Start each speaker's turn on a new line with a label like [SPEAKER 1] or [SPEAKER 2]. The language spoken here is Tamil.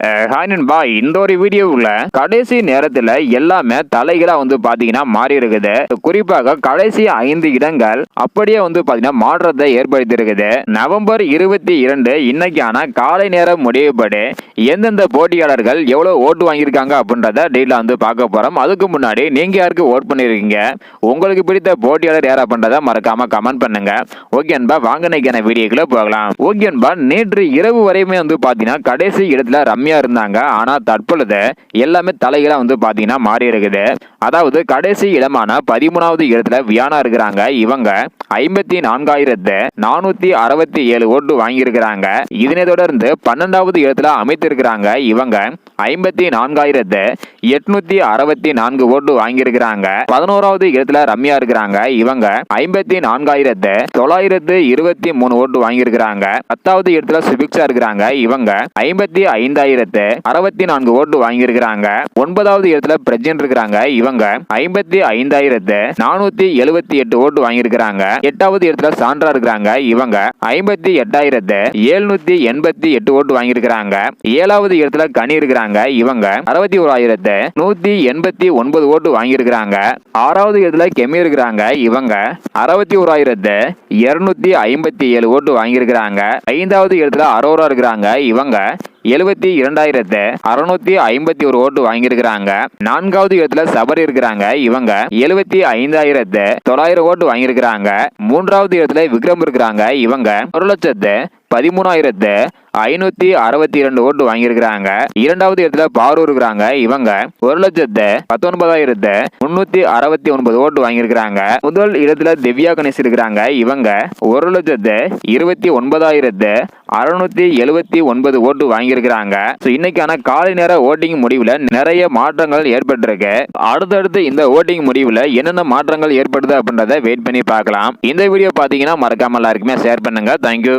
[SPEAKER 1] ஹாய் நண்பா இந்த ஒரு வீடியோவில் கடைசி நேரத்தில் எல்லாமே தலைகளா வந்து பார்த்தீங்கன்னா மாறி இருக்குது குறிப்பாக கடைசி ஐந்து இடங்கள் அப்படியே வந்து பார்த்தீங்கன்னா மாற்றத்தை ஏற்படுத்தி இருக்குது நவம்பர் இருபத்தி இரண்டு இன்னைக்கான காலை நேரம் முடிவுபடி எந்தெந்த போட்டியாளர்கள் எவ்வளோ ஓட்டு வாங்கியிருக்காங்க அப்படின்றத டீட்டில் வந்து பார்க்க போகிறோம் அதுக்கு முன்னாடி நீங்கள் யாருக்கு ஓட் பண்ணியிருக்கீங்க உங்களுக்கு பிடித்த போட்டியாளர் யார் அப்படின்றத மறக்காம கமெண்ட் பண்ணுங்க. ஓகே அன்பா வாங்க இன்னைக்கான வீடியோக்குள்ள போகலாம். ஓகே அன்பா நேற்று இரவு வரையுமே வந்து பார்த்தீங்கன்னா கடைசி இடத்துல ரம்யா இருந்தாங்க. ஆனால் தற்பொழுது எல்லாமே தலைகளாக வந்து பார்த்தீங்கன்னா மாறி இருக்குது அதாவது கடைசி இடமான பதிமூணாவது இடத்துல வியானா இருக்கிறாங்க. இவங்க ஐம்பத்தி நான்காயிரத்து நானூற்றி அறுபத்தி ஏழு ஓட்டு வாங்கியிருக்கிறாங்க. இதனை தொடர்ந்து பன்னெண்டாவது இடத்துல அமைத்திருக்கிறாங்க. இவங்க ஐம்பத்தி நான்காயிரத்து எட்நூத்தி அறுபத்தி நான்கு ஓட்டு வாங்கியிருக்கிறாங்க. பதினோராவது இடத்துல ரம்யா இருக்கிறாங்க. இவங்க ஐம்பத்தி நான்காயிரத்து தொள்ளாயிரத்து இருபத்தி மூணு ஓட்டு வாங்கியிருக்கிறாங்க. பத்தாவது இடத்துல சுபிக்ஷா இருக்கிறாங்க. இவங்க ஐம்பத்தி ஐந்தாயிரம் ஆயிரத்து அறுபத்தி நான்கு ஓட்டு வாங்கியிருக்கிறாங்க. ஒன்பதாவது இடத்துல பிரஜன் இருக்கிறாங்க. இவங்க ஐம்பத்தி ஐந்தாயிரத்து நானூத்தி எழுபத்தி எட்டு ஓட்டு வாங்கியிருக்கிறாங்க. எட்டாவது இடத்துல சான்றா இருக்கிறாங்க. இவங்க ஐம்பத்தி எட்டாயிரத்து எழுநூத்தி எண்பத்தி எட்டு ஓட்டு வாங்கியிருக்கிறாங்க. ஏழாவது இடத்துல கனி இருக்கிறாங்க. இவங்க அறுபத்தி ஓராயிரத்து நூத்தி எண்பத்தி ஒன்பது ஓட்டு வாங்கியிருக்கிறாங்க. ஆறாவது இடத்துல கெமி இருக்கிறாங்க. இவங்க அறுபத்தி ஓராயிரத்து இருநூத்தி ஐம்பத்தி ஏழு ஓட்டு வாங்கியிருக்கிறாங்க. ஐந்தாவது இடத்துல அரோரா இருக்கிறாங்க. இவங்க எழுபத்தி இரண்டாயிரத்து அறுநூத்தி ஐம்பத்தி ஒரு ஓட்டு வாங்கியிருக்கிறாங்க. நான்காவது இடத்துல சபரி இருக்கிறாங்க இவங்க. எழுபத்தி ஐந்தாயிரத்து தொள்ளாயிரம் ஓட்டு வாங்கியிருக்கிறாங்க. மூன்றாவது இடத்துல விக்ரம் இருக்கிறாங்க இவங்க. ஒரு லட்சத்து பதிமூணாயிரத்து ஐநூத்தி அறுபத்தி இரண்டு ஓட்டு வாங்கியிருக்கிறாங்க. இரண்டாவது இடத்துல பாரூர் இருக்கிறாங்க. இவங்க ஒரு லட்சத்து பத்தொன்பதாயிரத்து முன்னூத்தி அறுபத்தி ஒன்பது ஓட்டு வாங்கியிருக்கிறாங்க. முதல் இடத்துல திவ்யா கணேஷ் இருக்கிறாங்க. இவங்க ஒரு லட்சத்து இருபத்தி ஒன்பதாயிரத்து அறுநூத்தி எழுபத்தி ஒன்பது ஓட்டு வாங்கியிருக்கிறாங்க. ஸோ இன்னைக்கான காலை நேர ஓட்டிங் முடிவில் நிறைய மாற்றங்கள் ஏற்பட்டிருக்கு. அடுத்தடுத்து இந்த ஓட்டிங் முடிவில் என்னென்ன மாற்றங்கள் ஏற்படுது அப்படின்றத வெயிட் பண்ணி பார்க்கலாம். இந்த வீடியோ பார்த்தீங்கன்னா மறக்காம எல்லாருக்குமே ஷேர் பண்ணுங்க. தேங்க்யூ